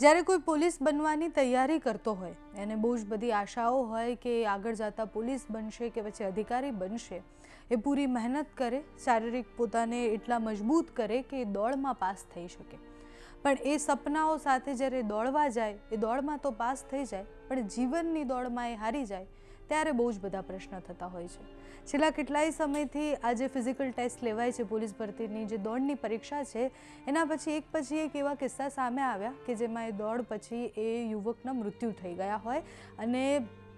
જ્યારે કોઈ પોલીસ બનવાની તૈયારી કરતો હોય, એને બહુ જ બધી આશાઓ હોય કે આગળ જતા પોલીસ બનશે કે પછી અધિકારી બનશે, એ પૂરી મહેનત કરે, શારીરિક પોતાને એટલા મજબૂત કરે કે દોડમાં પાસ થઈ શકે. પણ એ સપનાઓ સાથે જ્યારે દોડવા જાય, એ દોડમાં તો પાસ થઈ જાય, પણ જીવનની દોડમાં એ હારી જાય ત્યારે બહુ જ બધા પ્રશ્ન થતા હોય છે. છેલ્લા કેટલાય સમયથી આ જે ફિઝિકલ ટેસ્ટ લેવાય છે, પોલીસ ભરતીની જે દોડની પરીક્ષા છે, એના પછી એક પછી એક એવા કિસ્સા સામે આવ્યા કે જેમાં એ દોડ પછી એ યુવકના મૃત્યુ થઈ ગયા હોય અને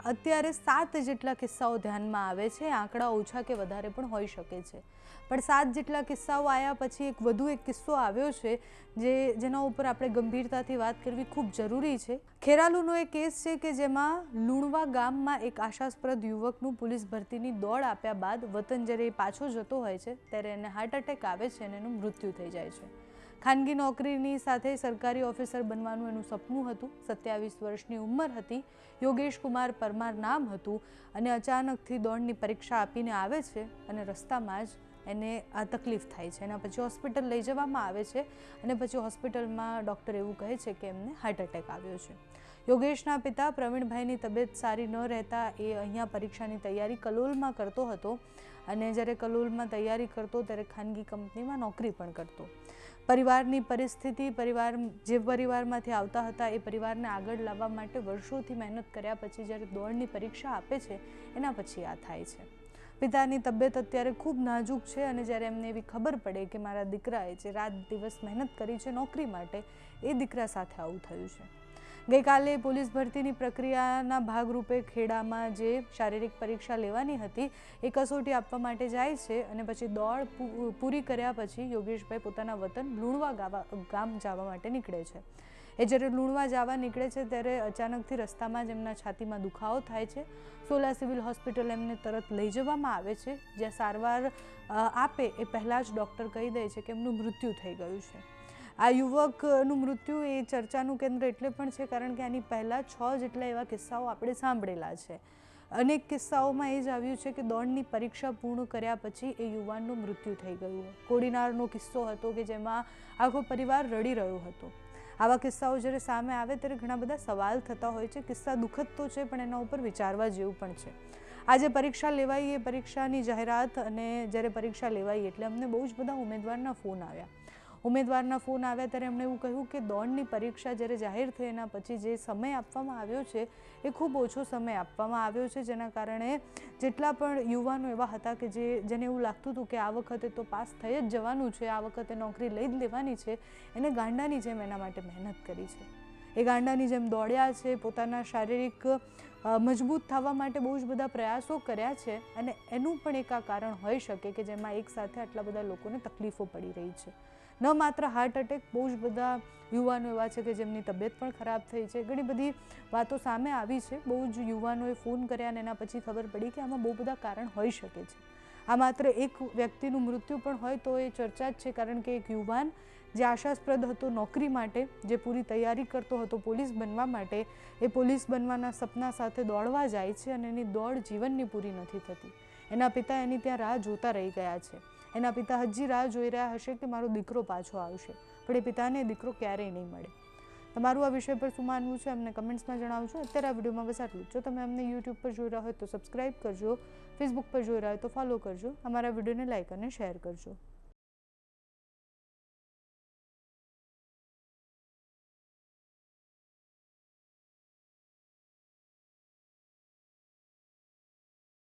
અત્યારે સાત જેટલા કિસ્સાઓ ધ્યાનમાં આવે છે. આંકડા ઓછા કે વધારે પણ હોઈ શકે છે. પણ સાત જેટલા કિસ્સાઓ આવ્યા પછી એક વધુ એક કિસ્સો આવ્યો છે, જે જેના ઉપર આપણે ગંભીરતાથી વાત કરવી ખૂબ જરૂરી છે. ખેરાલુનો એક કેસ છે કે જેમાં લુણવા ગામમાં એક આશાસ્પદ યુવકનું પોલીસ ભરતીની દોડ આપ્યા બાદ વતન જ્યારે એ પાછો જતો હોય છે, ત્યારે એને હાર્ટ એટેક આવે છે અને એનું મૃત્યુ થઈ જાય છે. ખાનગી નોકરીની સાથે સરકારી ઓફિસર બનવાનું એનું સપનું હતું. સત્યાવીસ વર્ષની ઉંમર હતી. યોગેશ કુમાર પરમાર નામ હતું અને અચાનકથી દોડની પરીક્ષા આપીને આવે છે અને રસ્તામાં જ એને આ તકલીફ થાય છે. એના પછી હોસ્પિટલ લઈ જવામાં આવે છે અને પછી હોસ્પિટલમાં ડૉક્ટર એવું કહે છે કે એમને હાર્ટ એટેક આવ્યો છે. યોગેશના પિતા પ્રવીણભાઈની તબિયત સારી ન રહેતા એ અહીંયા પરીક્ષાની તૈયારી કલોલમાં કરતો હતો. અને જ્યારે કલોલમાં તૈયારી કરતો ત્યારે ખાનગી કંપનીમાં નોકરી પણ કરતો. પરિવારની પરિસ્થિતિ પરિવાર, જે પરિવારમાંથી આવતા હતા એ પરિવારને આગળ લાવવા માટે વર્ષોથી મહેનત કર્યા પછી જ્યારે દોડની પરીક્ષા આપે છે, એના પછી આ થાય છે. પિતાની તબિયત અત્યારે ખૂબ નાજુક છે અને જ્યારે એમને એવી ખબર પડે કે મારા દીકરાએ જે રાત દિવસ મહેનત કરી છે નોકરી માટે, એ દીકરા સાથે આવું થયું છે. ગઈકાલે પોલીસ ભરતીની પ્રક્રિયાના ભાગરૂપે ખેડામાં જે શારીરિક પરીક્ષા લેવાની હતી, એ કસોટી આપવા માટે જાય છે અને પછી દોડ પૂરી કર્યા પછી યોગેશભાઈ પોતાના વતન લુણવા ગાવા, ગામ જવા માટે નીકળે છે. એ જ્યારે લુણવા જવા નીકળે છે ત્યારે અચાનકથી રસ્તામાં જ એમના છાતીમાં દુખાવો થાય છે. સોલા સિવિલ હોસ્પિટલ એમને તરત લઈ જવામાં આવે છે, જ્યાં સારવાર આપે એ પહેલાં જ ડૉક્ટર કહી દે છે કે એમનું મૃત્યુ થઈ ગયું છે. આ યુવકનું મૃત્યુ એ ચર્ચાનું કેન્દ્ર એટલે પણ છે, કારણ કે આની પહેલાં છ જેટલા એવા કિસ્સાઓ આપણે સાંભળેલા છે. અનેક કિસ્સાઓમાં એ જ આવ્યું છે કે દોડની પરીક્ષા પૂર્ણ કર્યા પછી એ યુવાનનું મૃત્યુ થઈ ગયું. કોડીનારનો કિસ્સો હતો કે જેમાં આખો પરિવાર રડી રહ્યો હતો. આવા કિસ્સાઓ જ્યારે સામે આવે ત્યારે ઘણા બધા સવાલ થતા હોય છે. કિસ્સા દુઃખદ તો છે, પણ એના ઉપર વિચારવા જેવું પણ છે. આજે પરીક્ષા લેવાઈ એ પરીક્ષાની જાહેરાત અને જ્યારે પરીક્ષા લેવાઈ એટલે અમને બહુ જ બધા ઉમેદવારના ફોન આવ્યા. ઉમેદવારના ફોન આવ્યા ત્યારે એમણે એવું કહ્યું કે દોડની પરીક્ષા જ્યારે જાહેર થઈ, એના પછી જે સમય આપવામાં આવ્યો છે, એ ખૂબ ઓછો સમય આપવામાં આવ્યો છે, જેના કારણે જેટલા પણ યુવાનો એવા હતા કે જે, જેને એવું લાગતું હતું કે આ વખતે તો પાસ થઈ જ જવાનું છે, આ વખતે નોકરી લઈ જ લેવાની છે, એને ગાંડાની જેમ એના માટે મહેનત કરી છે. એ ગાંડાની જેમ દોડ્યા છે, પોતાના શારીરિક મજબૂત થવા માટે બહુ જ બધા પ્રયાસો કર્યા છે અને એનું પણ એક આ કારણ હોઈ શકે કે જેમાં એક સાથે આટલા બધા લોકોને તકલીફો પડી રહી છે. ન માત્ર હાર્ટ એટેક બહુ જ બધા યુવાનો એવા છે કે જેમની તબિયત પણ ખરાબ થઈ છે. ઘણી બધી વાતો સામે આવી છે. બહુ જ યુવાનોએ ફોન કર્યા અને એના પછી ખબર પડી કે આમાં બહુ બધા કારણ હોઈ શકે છે. આ માત્ર એક વ્યક્તિનું મૃત્યુ પણ હોય તો એ ચર્ચા જ છે, કારણ કે એક યુવાન જે આશાસ્પદ હતો નોકરી માટે, જે પૂરી તૈયારી કરતો હતો પોલીસ બનવા માટે, એ પોલીસ બનવાના સપના સાથે દોડવા જાય છે અને એની દોડ જીવનની પૂરી નથી થતી. એના પિતા એની ત્યાં રાહ જોતા રહી ગયા છે. એના પિતા હજી રાહ જોઈ રહ્યા હશે કે મારો દીકરો પાછો આવશે, પણ એ પિતાને દીકરો ક્યારેય નહીં મળે. તમારું આ વિષય પર શું માનવું છે અમને કમેન્ટ્સમાં જણાવજો. અત્યારે આ વિડીયોમાં બસ આટલું જો તમે અમને યુટ્યુબ પર જોઈ રહ્યા હોય તો સબસ્ક્રાઇબ કરજો, ફેસબુક પર જોઈ રહ્યા હોય તો ફોલો કરજો. અમારા વિડીયોને લાઇક અને શેર કરજો.